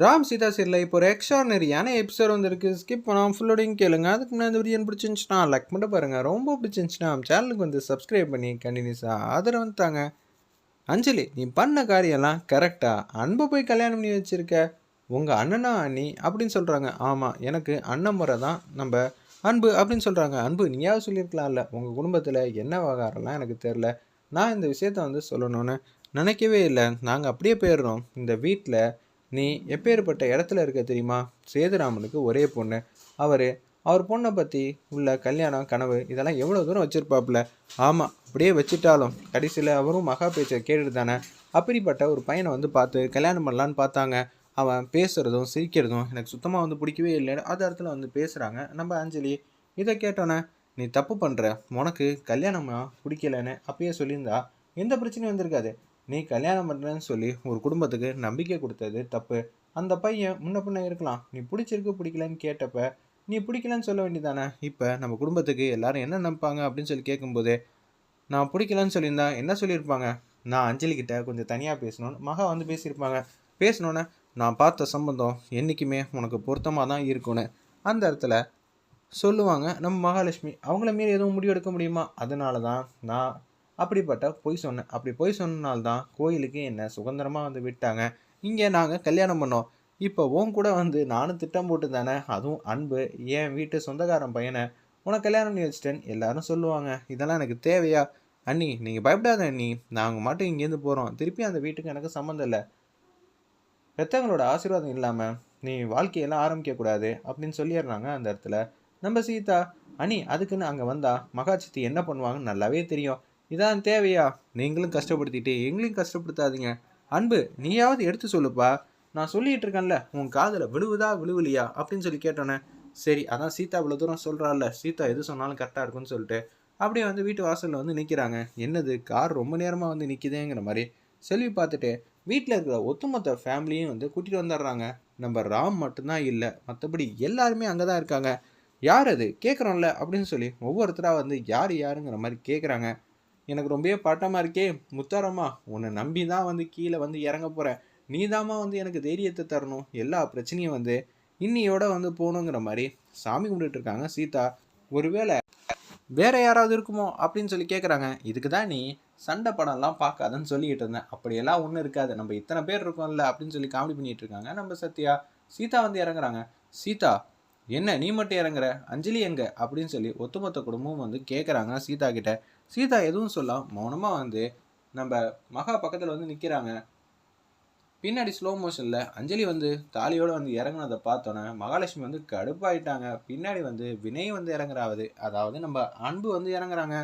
ராம் சீதா சீரில் இப்போ ஒரு எக்ஸ்ட்ரானரியான எபிசோட் வந்திருக்கு. ஸ்கிப் பண்ணாமல் ஃபுல்லோடையும் கேளுங்க. அதுக்கு முன்னாடி இந்த வீடியோ பிடிச்சிருந்துச்சுன்னா லைக் மட்டும் பாருங்கள் ரொம்ப பிடிச்சிருந்துச்சுன்னா சேனலுக்கு வந்து சப்ஸ்கிரைப் பண்ணி கண்டினியூஸாக ஆதரவு தாங்க. அஞ்சலி நீ பண்ண காரியம்லாம் கரெக்டாக அன்பை போய் கல்யாணம் பண்ணி வச்சுருக்க. உங்கள் அண்ணனா அண்ணி அப்படின்னு சொல்கிறாங்க ஆமாம் எனக்கு அண்ணன் முறை தான் நம்ம அன்பு அப்படின்னு சொல்கிறாங்க அன்பு நீயாவது சொல்லியிருக்கலாம்ல. உங்கள் குடும்பத்தில் என்ன விவகாரம்லாம் எனக்கு தெரில நான் இந்த விஷயத்த வந்து சொல்லணும்னு நினைக்கவே இல்லை. நாங்கள் அப்படியே போயிடுறோம். இந்த வீட்டில் நீ எப்பேற்பட்ட இடத்துல இருக்க தெரியுமா? சேதுராமனுக்கு ஒரே பொண்ணு. அவர் அவர் பொண்ணை பற்றி உள்ள கல்யாணம் கனவு இதெல்லாம் எவ்வளோ தூரம் வச்சுருப்பாப்புல? ஆமாம் அப்படியே வச்சுட்டாலும். கடைசியில் அவரும் மகா பேச்சை கேட்டுட்டு தானே. அப்படிப்பட்ட ஒரு பையனை வந்து பார்த்து கல்யாணம் பண்ணலான்னு பார்த்தாங்க. அவன் பேசுகிறதும் சிரிக்கிறதும் எனக்கு சுத்தமாக வந்து பிடிக்கவே இல்லைன்னு அது இடத்துல வந்து பேசுகிறாங்க நம்ம அஞ்சலி இதை கேட்டோன்னே நீ தப்பு பண்ணுற உனக்கு கல்யாணமாக பிடிக்கலன்னு அப்பயே சொல்லியிருந்தா எந்த பிரச்சனையும் வந்திருக்காது. நீ கல்யாணம் பண்ணுறேன்னு சொல்லி ஒரு குடும்பத்துக்கு நம்பிக்கை கொடுத்தது தப்பு. அந்த பையன் முன்ன பின்ன இருக்கலாம். நீ பிடிச்சிருக்கு பிடிக்கலன்னு கேட்டப்ப நீ பிடிக்கலன்னு சொல்ல வேண்டியதானே இப்போ நம்ம குடும்பத்துக்கு எல்லாரும் என்ன நினைப்பாங்க அப்படின்னு சொல்லி கேட்கும்போது நான் பிடிக்கலன்னு சொல்லியிருந்தா என்ன சொல்லியிருப்பாங்க? நான் அஞ்சலிக்கிட்ட கொஞ்சம் தனியாக பேசணும்னு மகா வந்து பேசியிருப்பாங்க. பேசினோன்னே நான் பார்த்த சம்பந்தம் என்றைக்குமே உனக்கு பொருத்தமாக தான் இருக்கும்னு. அந்த இடத்துல சொல்லுவாங்க நம்ம மகாலட்சுமி அவங்கள மீறி எதுவும் முடிவெடுக்க முடியுமா? அதனால தான் நான் அப்படிப்பட்ட பொய் சொன்னேன் அப்படி பொய் சொன்னனால்தான் கோயிலுக்கு என்னை சுதந்திரமாக வந்து விட்டாங்க. இங்கே நாங்கள் கல்யாணம் பண்ணோம். இப்போ உன் கூட வந்து நானும் திட்டம் போட்டு தானே அதுவும் அன்பு என் வீட்டு சொந்தக்காரன் பையனை. உனக்கு கல்யாணம் பண்ணி வச்சிட்டேன் எல்லாரும் சொல்லுவாங்க. இதெல்லாம் எனக்கு தேவையா? அண்ணி நீங்கள் பயப்படாத அண்ணி. நாங்கள் மட்டும் இங்கேருந்து போகிறோம் திருப்பி அந்த வீட்டுக்கு எனக்கு சம்மந்தம் இல்லை. பெத்தவங்களோட ஆசீர்வாதம் இல்லாமல் நீ வாழ்க்கையெல்லாம் ஆரம்பிக்கக்கூடாது அப்படின்னு சொல்லிடுறாங்க அந்த இடத்துல. நம்ம சீதா அண்ணி அதுக்குன்னு அங்கே வந்தால் மகாச்சித்தி என்ன பண்ணுவாங்கன்னு நல்லாவே தெரியும். இதான் தேவையா? நீங்களும் கஷ்டப்படுத்திட்டு எங்களையும் கஷ்டப்படுத்தாதீங்க. அன்பு நீயாவது எடுத்து சொல்லுப்பா. நான் சொல்லிட்டு இருக்கேன்ல உன் காதில் விழுவுதா விழுவலியா? அப்படின்னு சொல்லி கேட்டோன்னே சரி அதான் சீதா இவ்வளோ தூரம் சொல்கிறாள்ல சீதா எது சொன்னாலும் கரெக்டாக இருக்கும்னு சொல்லிட்டு அப்படியே வந்து வீட்டு வாசலில் வந்து நிற்கிறாங்க என்னது கார் ரொம்ப நேரமாக வந்து நிற்கிதேங்கிற மாதிரி செல்வி பார்த்துட்டு வீட்டில் இருக்கிற ஒட்டுமொத்த ஃபேமிலியும் வந்து கூட்டிகிட்டு வந்துடுறாங்க. நம்ம ராம் மட்டும்தான் இல்லை மற்றபடி எல்லாருமே அங்கே தான் இருக்காங்க. யார் அது? கேட்குறோம்ல அப்படின்னு சொல்லி ஒவ்வொருத்தராக வந்து யார் யாருங்கிற மாதிரி கேட்குறாங்க எனக்கு ரொம்பவே பாட்டமாக இருக்கே. முத்தாரம்மா உன்னை நம்பி தான் வந்து கீழே வந்து இறங்க போகிறேன் நீ வந்து எனக்கு தைரியத்தை தரணும். எல்லா பிரச்சனையும் வந்து இன்னியோட வந்து போகணுங்கிற மாதிரி சாமி கும்பிட்டுட்டு இருக்காங்க. சீதா ஒருவேளை வேற யாராவது இருக்குமோ அப்படின்னு சொல்லி கேட்குறாங்க இதுக்கு தான் நீ சண்டை படம்லாம் பார்க்காதன்னு சொல்லிக்கிட்டு இருந்தேன். அப்படியெல்லாம் ஒன்றும் இருக்காது. நம்ம இத்தனை பேர் இருக்கோம்ல அப்படின்னு சொல்லி காமெடி பண்ணிட்டு இருக்காங்க நம்ம சத்யா. சீதா வந்து இறங்குறாங்க. சீதா என்ன நீ மட்டும் இறங்குற? அஞ்சலி எங்க? அப்படின்னு சொல்லி ஒத்துமொத்த குடும்பமும் வந்து கேட்குறாங்க சீதா கிட்ட. சீதா எதுவும் சொல்ல மௌனமாக வந்து நம்ம மகா பக்கத்தில் வந்து நிற்கிறாங்க பின்னாடி ஸ்லோ மோஷனில் அஞ்சலி வந்து தாலியோடு வந்து இறங்குனதை பார்த்தோன்னே மகாலட்சுமி வந்து கடுப்பாயிட்டாங்க. பின்னாடி வந்து வினய் வந்து இறங்குறாவது. அதாவது நம்ம அன்பு வந்து இறங்குறாங்க.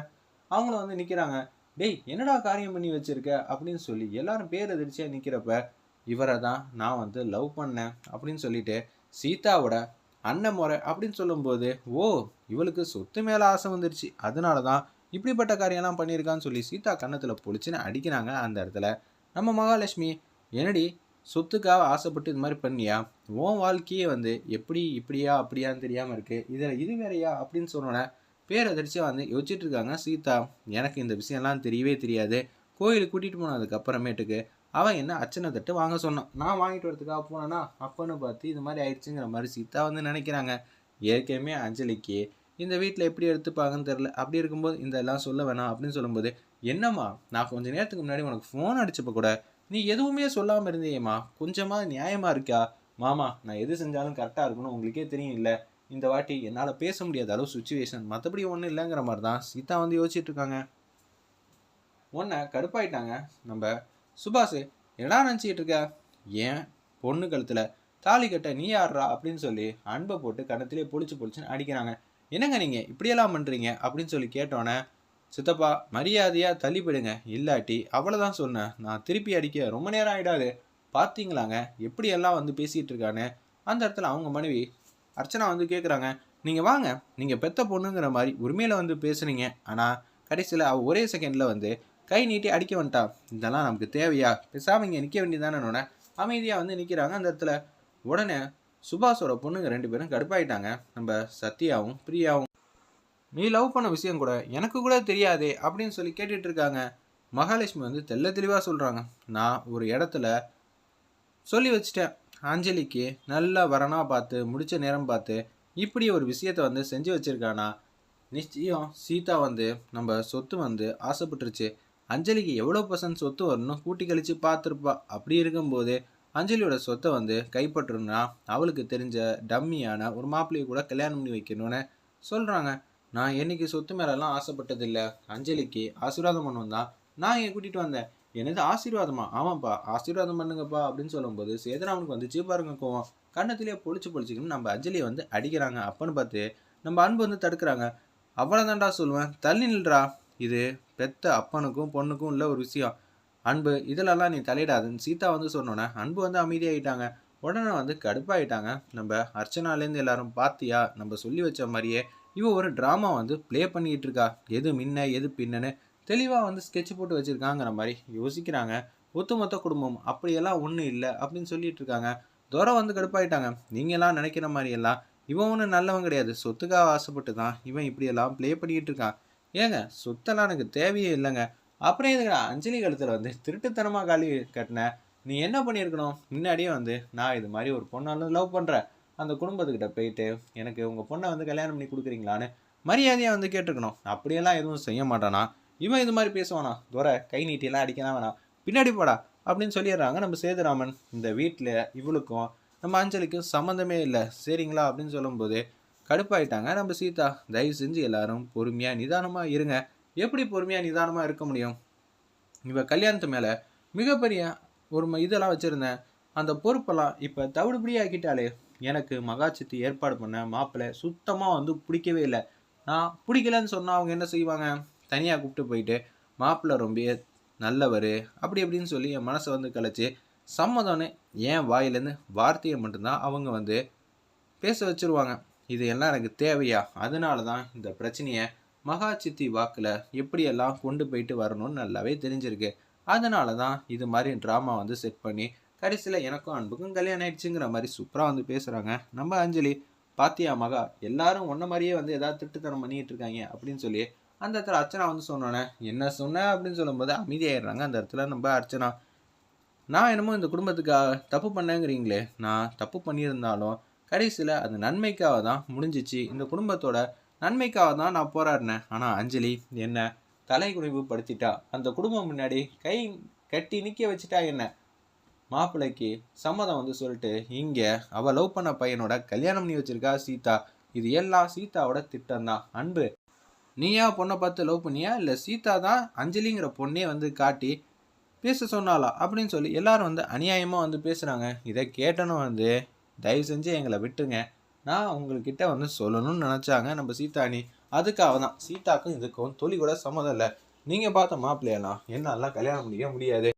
அவங்களும் வந்து நிற்கிறாங்க டேய் என்னடா காரியம் பண்ணி வச்சிருக்க? அப்படின்னு சொல்லி எல்லாரும் பேர் எதிர்ச்சியாக நிற்கிறப்ப இவரை தான் நான் வந்து லவ் பண்ணேன் அப்படின்னு சொல்லிட்டு சீதாவோட அண்ணன் முறை அப்படின்னு சொல்லும்போது ஓ இவளுக்கு சொத்து மேலே ஆசை வந்துருச்சு. அதனால தான் இப்படிப்பட்ட காரியம்லாம் பண்ணியிருக்கான்னு சொல்லி சீதா கன்னத்தில் பொழிச்சுன்னு அடிக்கிறாங்க அந்த இடத்துல. நம்ம மகாலட்சுமி என்னடி சொத்துக்காக ஆசைப்பட்டு இது மாதிரி பண்ணியா? உன் வாழ்க்கையே வந்து எப்படி இப்படியா அப்படியான்னு தெரியாமல் இருக்குது இதில் இது வேறையா அப்படின்னு சொன்னோன்னே பேரதிர்ச்சியாக வந்து யோசிச்சுட்டு இருக்காங்க சீதா. எனக்கு இந்த விஷயம்லாம் தெரியவே தெரியாது. கோயிலுக்கு கூட்டிகிட்டு போனதுக்கு அப்புறமேட்டுக்கு அவன் என்ன அச்சனை தட்டு வாங்க சொன்னான். நான் வாங்கிட்டு வரதுக்காக போனேன்னா அப்பன்னு பார்த்து இது மாதிரி ஆயிடுச்சுங்கிற மாதிரி சீதா வந்து நினைக்கிறாங்க. ஏற்கனவே அஞ்சலிக்கு இந்த வீட்டில் எப்படி எடுத்துப்பாங்கன்னு தெரில அப்படி இருக்கும்போது இந்த எல்லாம் சொல்ல வேணாம் அப்படின்னு சொல்லும்போது என்னம்மா நான் கொஞ்சம் நேரத்துக்கு முன்னாடி உனக்கு ஃபோன் அடிச்சப்போ கூட நீ எதுவுமே சொல்லாமல் இருந்தியேம்மா? கொஞ்சமாக நியாயமாக இருக்கா? மாமா நான் எது செஞ்சாலும் கரெக்டாக இருக்கணும் உங்களுக்கே தெரியும் இல்லை. இந்த வாட்டி என்னால் பேச முடியாத அளவு சுச்சுவேஷன் மற்றபடி ஒன்றும் இல்லைங்கிற மாதிரி தான் சீதா வந்து யோசிச்சுட்டு இருக்காங்க. ஒன்றை கடுப்பாயிட்டாங்க. நம்ம சுபாஷ் என்னடா நினச்சிக்கிட்டு இருக்க? ஏன் பொண்ணு கழுத்தில் தாலி கட்ட நீ யாடுறா அப்படின்னு சொல்லி அன்பை போட்டு கணத்திலே பொழிச்சு பொழிச்சுன்னு அடிக்கிறாங்க. என்னங்க நீங்கள் இப்படியெல்லாம் பண்ணுறீங்க அப்படின்னு சொல்லி கேட்டோன்னே சித்தப்பா மரியாதையாக தள்ளிப்பிடுங்க இல்லாட்டி அவ்வளோதான் சொன்னேன் நான் திருப்பி அடிக்க ரொம்ப நேரம் ஆகிடாது பார்த்தீங்களாங்க எப்படியெல்லாம் வந்து பேசிகிட்டு இருக்கான்னு? அந்த இடத்துல அவங்க மனைவி அர்ச்சனா வந்து கேட்குறாங்க நீங்கள் வாங்க. நீங்கள் பெத்த பொண்ணுங்கிற மாதிரி உரிமையில் வந்து பேசுனீங்க. ஆனால் கடைசியில் அவள் ஒரே செகண்டில் வந்து கை நீட்டி அடிக்க வந்துட்டா. இதெல்லாம் நமக்கு தேவையா? பேசாமல் இங்கே நிற்க வேண்டியதானே அமைதியாக வந்து நிற்கிறாங்க அந்த இடத்துல உடனே சுபாஷோட பொண்ணுங்க ரெண்டு பேரும் கடுப்பாயிட்டாங்க. நம்ம சத்யாவும் பிரியாவும். நீ லவ் பண்ண விஷயம் கூட எனக்கு கூட தெரியாதே அப்படின்னு சொல்லி கேட்டுட்டு இருக்காங்க. மகாலட்சுமி வந்து தெல்ல தெளிவாக சொல்கிறாங்க நான் ஒரு இடத்துல சொல்லி வச்சிட்டேன். அஞ்சலிக்கு நல்லா வரனா பார்த்து முடிச்ச நேரம் பார்த்து இப்படி ஒரு விஷயத்த வந்து செஞ்சு வச்சிருக்கானா? நிச்சயம் சீதா வந்து நம்ம சொத்து வந்து ஆசைப்பட்டுருச்சு. அஞ்சலிக்கு எவ்வளோ பர்சன்ட் சொத்து வரணும் கூட்டி கழித்து பார்த்துருப்பா. அப்படி இருக்கும்போது அஞ்சலியோட சொத்தை வந்து கைப்பற்றணும்னா அவளுக்கு தெரிஞ்ச டம்மியான ஒரு மாப்பிள்ளையை கூட கல்யாணம் பண்ணி வைக்கணும்னு சொல்கிறாங்க நான் என்னைக்கு சொத்து மேலெல்லாம் ஆசைப்பட்டதில்லை. அஞ்சலிக்கு ஆசீர்வாதம் பண்ணுவோம் தான் நான் இங்கே கூட்டிகிட்டு வந்தேன். என்னது ஆசீர்வாதமா? ஆமாப்பா ஆசீர்வாதம் பண்ணுங்கப்பா அப்படின்னு சொல்லும்போது சேதராமனுக்கு வந்துச்சு பாருங்க கோவம். கண்ணத்திலே பொழிச்சு பொழிச்சுக்கணும் நம்ம அஞ்சலியை வந்து அடிக்கிறாங்க. அப்பன்னு பார்த்து நம்ம அன்பு வந்து தடுக்கிறாங்க. அவ்வளோதான்டா சொல்லுவேன் தள்ளி நில்றா. இது பெத்த அப்பனுக்கும் பொண்ணுக்கும் உள்ள ஒரு விஷயம். அன்பு இதிலெல்லாம் நீ தலையிடாதுன்னு சீதா வந்து சொன்னோன்னே அன்பு வந்து அமைதியாகிட்டாங்க உடனே வந்து கடுப்பாயிட்டாங்க. நம்ம அர்ச்சனாலேருந்து எல்லாரும் பார்த்தியா நம்ம சொல்லி வச்ச மாதிரியே இவ ஒரு ட்ராமா வந்து ப்ளே பண்ணிக்கிட்டு இருக்கா எது முன்ன எது பின்னன்னு தெளிவாக வந்து ஸ்கெட்ச் போட்டு வச்சுருக்காங்கிற மாதிரி யோசிக்கிறாங்க. ஒத்துமொத்த குடும்பம் அப்படியெல்லாம் ஒன்றும் இல்லை அப்படின்னு சொல்லிட்டு இருக்காங்க துரை வந்து கடுப்பாயிட்டாங்க. நீங்களாம் நினைக்கிற மாதிரியெல்லாம் இவன் ஒன்றும் நல்லவன் கிடையாது. சொத்துக்காக ஆசைப்பட்டு தான் இவன் இப்படியெல்லாம் ப்ளே பண்ணிக்கிட்டு இருக்கான் ஏங்க சொத்தெல்லாம் எனக்கு தேவையே இல்லைங்க. அப்புறம் எதுக்கு அஞ்சலி கழுத்தில் வந்து திருட்டுத்தனமாக காலி கட்டின நீ என்ன பண்ணியிருக்கணும்? முன்னாடியே வந்து நான் இது மாதிரி ஒரு பொண்ணாலும் லவ் பண்ணுறேன் அந்த குடும்பத்துக்கிட்ட போயிட்டு எனக்கு உங்கள் பொண்ணை வந்து கல்யாணம் பண்ணி கொடுக்குறீங்களான்னு மரியாதையாக வந்து கேட்டிருக்கணும். அப்படியெல்லாம் எதுவும் செய்ய மாட்டானா? இவன் இது மாதிரி பேசுவானா? துரை கை நீட்டியெல்லாம் அடிக்கலாம் வேணாம் பின்னாடி போடா அப்படின்னு சொல்லிடுறாங்க நம்ம சேதுராமன். இந்த வீட்டில் இவளுக்கும் நம்ம அஞ்சலிக்கும் சம்மந்தமே இல்லை. சரிங்களா? அப்படின்னு சொல்லும்போது கடுப்பாயிட்டாங்க நம்ம சீதா. தயவு செஞ்சு எல்லாரும் பொறுமையாக நிதானமாக இருங்க. எப்படி பொறுமையாக நிதானமாக இருக்க முடியும்? இவ கல்யாணத்து மேலே மிகப்பெரிய ஒரு ம- இதெல்லாம் வச்சுருந்தேன். அந்த பொறுப்பெல்லாம் இப்போ தவிடுபடி ஆக்கிட்டாலே எனக்கு மகாச்சித்தி ஏற்பாடு பண்ண மாப்பிள்ளை சுத்தமாக வந்து பிடிக்கவே இல்லை. நான் பிடிக்கலன்னு சொன்னால் அவங்க என்ன செய்வாங்க? தனியாக கூப்பிட்டு போயிட்டு மாப்பிள்ளை ரொம்ப நல்லவர் அப்படி இப்படின்னு சொல்லி என் மனசை வந்து கலைச்சி சம்மதம்னு ஏன் வாயிலேருந்து வார்த்தையை மட்டும்தான் அவங்க வந்து பேச வச்சிருவாங்க. இது எல்லாம் எனக்கு தேவையா? அதனால தான் இந்த பிரச்சனையை மகா சித்தி வாக்கில் எப்படியெல்லாம் கொண்டு போயிட்டு வரணும்னு நல்லாவே தெரிஞ்சிருக்கு. அதனால தான் இது மாதிரி ட்ராமா வந்து செட் பண்ணி கடைசியில் எனக்கும் அன்புக்கும் கல்யாணம் ஆயிடுச்சுங்கிற மாதிரி சூப்பராக வந்து பேசுகிறாங்க நம்ம அஞ்சலி பாத்தியா மகா எல்லாரும் ஒன்ன மாதிரியே வந்து ஏதாவது திட்டுத்தனம் பண்ணிட்டு இருக்காங்க அப்படின்னு சொல்லி அந்த இடத்துல அர்ச்சனா வந்து சொன்னோன்னே என்ன சொன்ன அப்படின்னு சொல்லும்போது அமைதியாயிடுறாங்க அந்த இடத்துல நம்ம அர்ச்சனா. நான் என்னமோ இந்த குடும்பத்துக்காக தப்பு பண்ணேங்கிறீங்களே நான் தப்பு பண்ணியிருந்தாலும் கடைசியில் அது நன்மைக்காக தான் முடிஞ்சிச்சு. இந்த குடும்பத்தோட நன்மைக்காக தான் நான் போராடினேன். ஆனால் அஞ்சலி என்ன? தலை படுத்திட்டா. அந்த குடும்பம் முன்னாடி கை கட்டி நிற்க வச்சுட்டா என்ன? மாப்பிள்ளைக்கு சம்மதம் வந்து சொல்லிட்டு இங்கே அவள் லவ் பண்ண பையனோட கல்யாணம் பண்ணி வச்சிருக்கா சீதா. இது எல்லாம் சீதாவோட திட்டம் தான். அன்பு. நீயா பொண்ணை பார்த்து லவ் பண்ணியா? இல்லை சீதா தான் அஞ்சலிங்கிற பொண்ணே வந்து காட்டி பேச சொன்னாலா அப்படின்னு சொல்லி எல்லாரும் வந்து அநியாயமாக வந்து பேசுகிறாங்க இதை கேட்டனும் வந்து தயவு செஞ்சு எங்களை விட்டுருங்க. நான் உங்கள்கிட்ட வந்து சொல்லணும்னு நினச்சாங்க. நம்ம சீதாணி அதுக்காக தான். சீதாக்கும் இதுக்கும் தொழில் கூட சம்மதம் இல்லை. நீங்கள் பார்த்த மாப்பிள்ளையெல்லாம் என்னாலாம் கல்யாணம் பண்ணிக்க முடியாது.